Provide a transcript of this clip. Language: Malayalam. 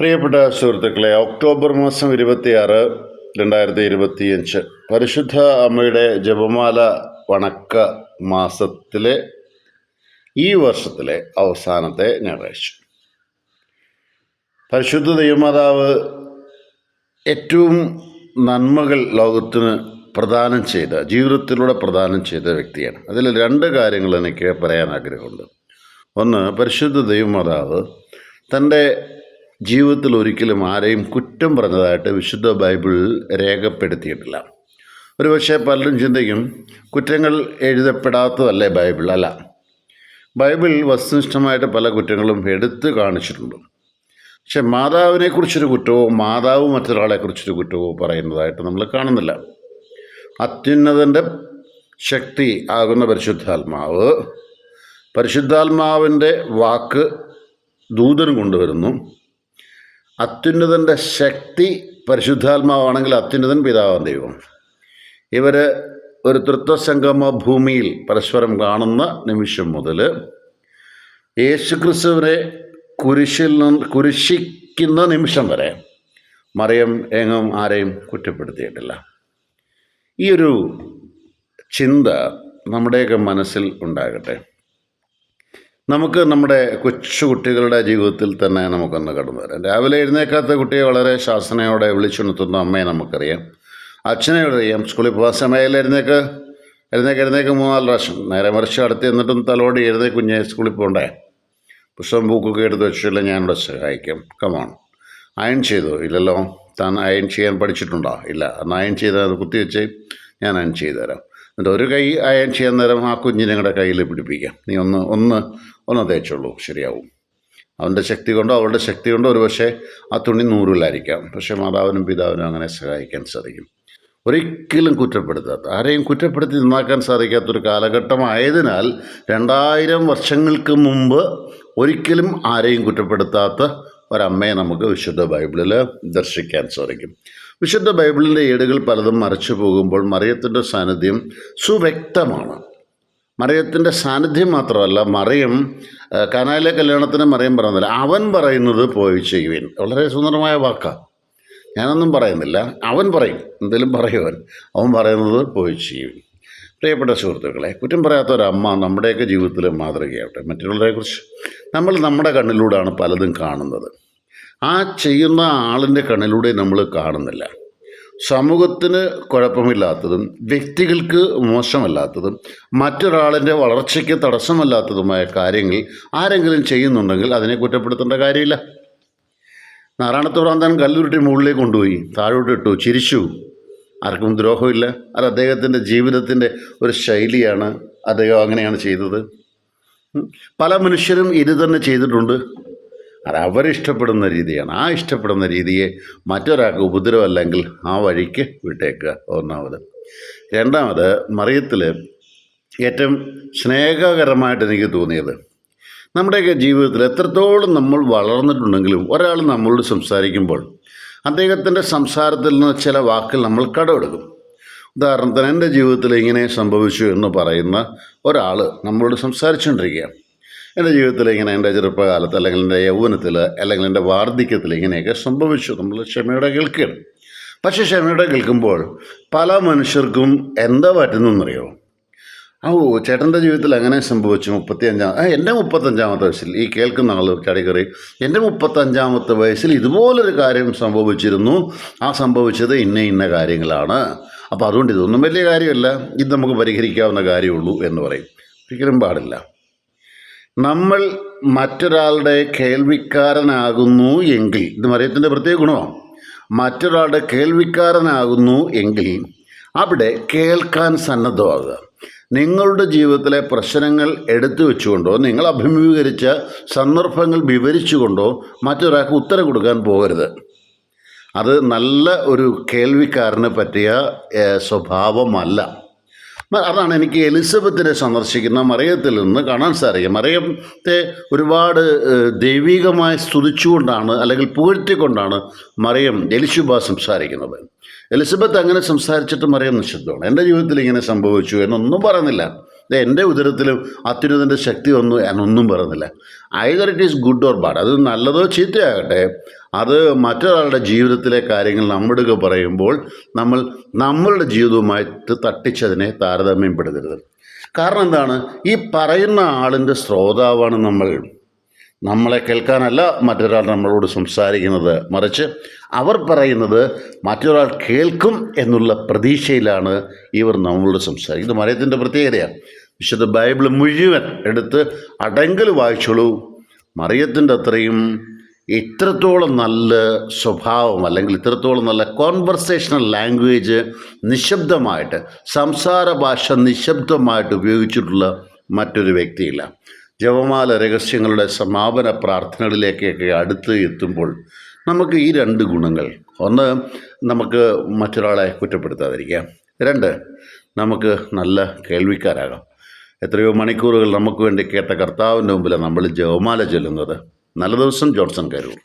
പ്രിയപ്പെട്ട സുഹൃത്തുക്കളെ ഒക്ടോബർ മാസം ഇരുപത്തിയാറ് രണ്ടായിരത്തി ഇരുപത്തിയഞ്ച് പരിശുദ്ധ അമ്മയുടെ ജപമാല വണക്ക മാസത്തിലെ ഈ വർഷത്തിലെ അവസാനത്തെ ഞായറാഴ്ച. പരിശുദ്ധ ദൈവമാതാവ് ഏറ്റവും നന്മകൾ ലോകത്തിന് പ്രദാനം ചെയ്ത ജീവിതത്തിലൂടെ പ്രദാനം ചെയ്ത വ്യക്തിയാണ്. അതിൽ രണ്ട് കാര്യങ്ങൾ എനിക്ക് പറയാൻ ആഗ്രഹമുണ്ട്. ഒന്ന് പരിശുദ്ധ ദൈവമാതാവ് തന്റെ ജീവിതത്തിൽ ഒരിക്കലും ആരെയും കുറ്റം പറഞ്ഞതായിട്ട് വിശുദ്ധ ബൈബിൾ രേഖപ്പെടുത്തിയിട്ടില്ല. ഒരുപക്ഷെ പലരും ചിന്തിക്കും കുറ്റങ്ങൾ എഴുതപ്പെടാത്തതല്ലേ ബൈബിൾ? അല്ല. ബൈബിൾ വസ്തുനിഷ്ഠമായിട്ട് പല കുറ്റങ്ങളും എടുത്തു കാണിച്ചിട്ടുണ്ട്. പക്ഷെ മാതാവിനെക്കുറിച്ചൊരു കുറ്റമോ മാതാവ് മറ്റൊരാളെക്കുറിച്ചൊരു കുറ്റമോ പറയുന്നതായിട്ട് നമ്മൾ കാണുന്നില്ല. അത്യുന്നതന്റെ ശക്തി ആകുന്ന പരിശുദ്ധാത്മാവ് പരിശുദ്ധാത്മാവിന്റെ വാക്ക് ദൂതൻ കൊണ്ടുവരുന്നു. അത്യുന്നതന്റെ ശക്തി പരിശുദ്ധാത്മാവാണെങ്കിൽ അത്യുന്നതൻ പിതാവാൻ ദൈവം. ഇവർ ഒരു തൃത്വസംഗമ ഭൂമിയിൽ പരസ്പരം കാണുന്ന നിമിഷം മുതൽ യേശുക്രിസ്തുവിനെ കുരിശിൽ നിന്ന് കുരിശിക്കുന്ന നിമിഷം വരെ മറിയം എങ്ങും ആരെയും കുറ്റപ്പെടുത്തിയിട്ടില്ല. ഈ ഒരു ചിന്ത നമ്മുടെയൊക്കെ മനസ്സിൽ ഉണ്ടാകട്ടെ. നമുക്ക് നമ്മുടെ കൊച്ചു കുട്ടികളുടെ ജീവിതത്തിൽ തന്നെ നമുക്കൊന്ന് കടന്നു വരാം. രാവിലെ എഴുന്നേക്കാത്ത കുട്ടിയെ വളരെ ശാസനയോടെ വിളിച്ചുണർത്തുന്ന അമ്മയെ നമുക്കറിയാം. അച്ഛനെ അറിയാം. സ്കൂളിൽ പോകാൻ സമയത്തിൽ എഴുന്നേക്ക്. എഴുന്നേക്ക് എഴുന്നേക്ക് മൂന്നാൽ പ്രാവശ്യം. നേരെ മറിച്ച് അടുത്ത് എന്നിട്ടും തലോടി എഴുതേ കുഞ്ഞെ സ്കൂളിൽ പോകണ്ടേ പുസ്തകം ബുക്കൊക്കെ എടുത്ത് വെച്ചില്ല ഞാനിവിടെ സഹായിക്കാം. കമോൺ അയൺ ചെയ്തു? ഇല്ലല്ലോ. താൻ അയൺ ചെയ്യാൻ പഠിച്ചിട്ടുണ്ടോ? ഇല്ല. എന്നാൽ അയൺ ചെയ്താൽ കുത്തിവെച്ച് ഞാൻ അയൺ ചെയ്തു തരാം എന്നിട്ട് ഒരു കൈ അയൺ ചെയ്യാൻ നേരം ആ കുഞ്ഞിനെ കയ്യിൽ പിടിപ്പിക്കാം. നീ ഒന്ന് ഒന്ന് ഒന്ന് തേച്ചുള്ളൂ. ശരിയാവും. അവന്റെ ശക്തി കൊണ്ടോ അവളുടെ ശക്തി കൊണ്ടോ ഒരു പക്ഷേ ആ തുണി നൂറിലായിരിക്കാം. പക്ഷേ മാതാവിനും പിതാവിനും അങ്ങനെ സഹായിക്കാൻ സാധിക്കും. ഒരിക്കലും കുറ്റപ്പെടുത്താത്ത ആരെയും കുറ്റപ്പെടുത്തി നന്നാക്കാൻ സാധിക്കാത്തൊരു കാലഘട്ടമായതിനാൽ രണ്ടായിരം വർഷങ്ങൾക്ക് മുമ്പ് ഒരിക്കലും ആരെയും കുറ്റപ്പെടുത്താത്ത ഒരമ്മയെ നമുക്ക് വിശുദ്ധ ബൈബിളിൽ ദർശിക്കാൻ സാധിക്കും. വിശുദ്ധ ബൈബിളിന്റെ ഏടുകൾ പലതും മറച്ചു പോകുമ്പോൾ മറിയത്തിന്റെ സാന്നിധ്യം സുവ്യക്തമാണ്. മറിയത്തിന്റെ സാന്നിധ്യം മാത്രമല്ല മറിയം കനാലിലെ കല്യാണത്തിന് മറിയം പറയുന്നില്ല അവൻ പറയുന്നത് പോയി ചെയ്യുവിൻ. വളരെ സുന്ദരമായ വാക്കാണ് ഞാനൊന്നും പറയുന്നില്ല അവൻ പറയും. എന്തെങ്കിലും പറയുവൻ അവൻ. പറയുന്നത് പോയി ചെയ്യുവിൻ. പ്രിയപ്പെട്ട സുഹൃത്തുക്കളെ കുറ്റം പറയാത്ത ഒരമ്മ നമ്മുടെയൊക്കെ ജീവിതത്തിൽ മാതൃകയാവട്ടെ. മറ്റുള്ളവരെക്കുറിച്ച് നമ്മൾ നമ്മുടെ കണ്ണിലൂടെയാണ് പലതും കാണുന്നത്. ആ ചെയ്യുന്ന ആളിന്റെ കണ്ണിലൂടെ നമ്മൾ കാണുന്നില്ല. സമൂഹത്തിന് കുഴപ്പമില്ലാത്തതും വ്യക്തികൾക്ക് മോശമല്ലാത്തതും മറ്റൊരാളിന്റെ വളർച്ചയ്ക്ക് തടസ്സമല്ലാത്തതുമായ കാര്യങ്ങൾ ആരെങ്കിലും ചെയ്യുന്നുണ്ടെങ്കിൽ അതിനെ കുറ്റപ്പെടുത്തേണ്ട കാര്യമില്ല. നാരായണത്ത് പ്രാന്തൻ കല്ലുരുട്ടി മുകളിലേക്ക് കൊണ്ടുപോയി താഴോട്ട് ഇട്ടു ചിരിച്ചു. ആർക്കും ദ്രോഹമില്ല. അത് അദ്ദേഹത്തിന്റെ ജീവിതത്തിന്റെ ഒരു ശൈലിയാണ്. അദ്ദേഹം അങ്ങനെയാണ് ചെയ്തത്. പല മനുഷ്യരും ഇത് തന്നെ ചെയ്തിട്ടുണ്ട്. അത് അവരിഷ്ടപ്പെടുന്ന രീതിയാണ്. ആ ഇഷ്ടപ്പെടുന്ന രീതിയെ മറ്റൊരാൾക്ക് ഉപദ്രവമല്ലെങ്കിൽ ആ വഴിക്ക് വിട്ടേക്കുക. ഒന്നാമത്. രണ്ടാമത് മറിയത്തിൽ ഏറ്റവും സ്നേഹകരമായിട്ട് എനിക്ക് തോന്നിയത് നമ്മുടെയൊക്കെ ജീവിതത്തിൽ എത്രത്തോളം നമ്മൾ വളർന്നിട്ടുണ്ടെങ്കിലും ഒരാൾ നമ്മളോട് സംസാരിക്കുമ്പോൾ അദ്ദേഹത്തിന്റെ സംസാരത്തിൽ നിന്ന് ചില വാക്കുകൾ നമ്മൾ കടമെടുക്കും. ഉദാഹരണത്തിന് എന്റെ ജീവിതത്തിൽ ഇങ്ങനെ സംഭവിച്ചു എന്ന് പറയുന്ന ഒരാൾ നമ്മളോട് സംസാരിച്ചുകൊണ്ടിരിക്കുകയാണ്. എന്റെ ജീവിതത്തിൽ ഇങ്ങനെ എന്റെ ചെറുപ്പകാലത്ത് അല്ലെങ്കിൽ എന്റെ യൗവനത്തിൽ അല്ലെങ്കിൽ എന്റെ വാർദ്ധക്യത്തിൽ ഇങ്ങനെയൊക്കെ സംഭവിച്ചു. നമ്മൾ ക്ഷമയോടെ കേൾക്കുകയാണ്. പക്ഷേ ക്ഷമയോടെ കേൾക്കുമ്പോൾ പല മനുഷ്യർക്കും എന്താ പറ്റുന്നതെന്നറിയോ? ഓ ചേട്ടന്റെ ജീവിതത്തിൽ അങ്ങനെ സംഭവിച്ചു മുപ്പത്തിയഞ്ചാം എന്റെ മുപ്പത്തഞ്ചാമത്തെ വയസ്സിൽ ഈ കേൾക്കുന്ന ആൾ കാറ്റഗറി എന്റെ മുപ്പത്തഞ്ചാമത്തെ വയസ്സിൽ ഇതുപോലൊരു കാര്യം സംഭവിച്ചിരുന്നു. ആ സംഭവിച്ചത് ഇന്ന ഇന്ന കാര്യങ്ങളാണ്. അപ്പോൾ അതുകൊണ്ട് ഇതൊന്നും വലിയ കാര്യമല്ല. ഇത് നമുക്ക് പരിഹരിക്കാവുന്ന കാര്യമുള്ളൂ എന്ന് പറയും. ഒരിക്കലും പാടില്ല. നമ്മൾ മറ്റൊരാളുടെ കേൾവിക്കാരനാകുന്നു എങ്കിൽ ഇത് മറിയത്തിന്റെ പ്രത്യേക ഗുണമാണ് മറ്റൊരാളുടെ കേൾവിക്കാരനാകുന്നു എങ്കിൽ അവിടെ കേൾക്കാൻ സന്നദ്ധമാകുക. നിങ്ങളുടെ ജീവിതത്തിലെ പ്രശ്നങ്ങൾ എടുത്തു വെച്ചുകൊണ്ടോ നിങ്ങൾ അഭിമുഖീകരിച്ച സന്ദർഭങ്ങൾ വിവരിച്ചുകൊണ്ടോ മറ്റൊരാൾക്ക് ഉത്തരം കൊടുക്കാൻ പോകരുത്. അത് നല്ല ഒരു കേൾവിക്കാരന് പറ്റിയ സ്വഭാവമല്ല. അതാണ് എനിക്ക് എലിസബത്തിനെ സന്ദർശിക്കുന്ന മറിയത്തിൽ നിന്ന് കാണാൻ സാധിക്കും മറിയത്തെ ഒരുപാട് ദൈവികമായി സ്തുതിച്ചുകൊണ്ടാണ് അല്ലെങ്കിൽ പുകഴ്ത്തിക്കൊണ്ടാണ് മറിയം എലിശുബ സംസാരിക്കുന്നത്. എലിസബത്ത് അങ്ങനെ സംസാരിച്ചിട്ട് മറിയം നിശബ്ദമാണ്. എന്റെ ജീവിതത്തിൽ ഇങ്ങനെ സംഭവിച്ചു എന്നൊന്നും പറയുന്നില്ല. ദേ എന്റെ ഉദരത്തിലും അത്യുന്നതിന്റെ ശക്തി ഒന്നും ഞാനൊന്നും പറയുന്നില്ല. Either it is good or bad അത് നല്ലതോ ചീത്തയാകട്ടെ? അത് മറ്റൊരാളുടെ ജീവിതത്തിലെ കാര്യങ്ങൾ നമ്മുടെയൊക്കെ പറയുമ്പോൾ നമ്മൾ നമ്മളുടെ ജീവിതവുമായി തട്ടിച്ചതിനെ താരതമ്യപ്പെടുത്തരുത്. കാരണം എന്താണ്? ഈ പറയുന്ന ആളിന്റെ ശ്രോതാവാണ് നമ്മൾ. നമ്മളെ കേൾക്കാനല്ല മറ്റൊരാൾ നമ്മളോട് സംസാരിക്കുന്നത്. മറിച്ച് അവർ പറയുന്നത് മറ്റൊരാൾ കേൾക്കും എന്നുള്ള പ്രതീക്ഷയിലാണ് ഇവർ നമ്മളോട് സംസാരിക്കുന്നത്. മലയത്തിന്റെ പ്രത്യേകതയാണ്. വിശുദ്ധ ബൈബിൾ മുഴുവൻ എടുത്ത് അടങ്കൽ വായിച്ചോളൂ. മറിയത്തിന്റെ അത്രയും ഇത്രത്തോളം നല്ല സ്വഭാവം അല്ലെങ്കിൽ ഇത്രത്തോളം നല്ല കോൺവെർസേഷണൽ ലാംഗ്വേജ് നിശബ്ദമായിട്ട് സംസാര ഭാഷ നിശബ്ദമായിട്ട് ഉപയോഗിച്ചിട്ടുള്ള മറ്റൊരു വ്യക്തിയില്ല. ജപമാല രഹസ്യങ്ങളുടെ സമാപന പ്രാർത്ഥനകളിലേക്കൊക്കെ അടുത്ത് എത്തുമ്പോൾ നമുക്ക് ഈ രണ്ട് ഗുണങ്ങൾ. ഒന്ന് നമുക്ക് മറ്റൊരാളെ കുറ്റപ്പെടുത്താതിരിക്കാം രണ്ട് നമുക്ക് നല്ല കേൾവിക്കാരാകാം. എത്രയോ മണിക്കൂറുകൾ നമുക്ക് വേണ്ടി കേട്ട കർത്താവിന്റെ മുമ്പിലാണ് നമ്മൾ ജപമാല ചൊല്ലുന്നത്. നല്ല ദിവസം ജോൺസൺ കരൂർ.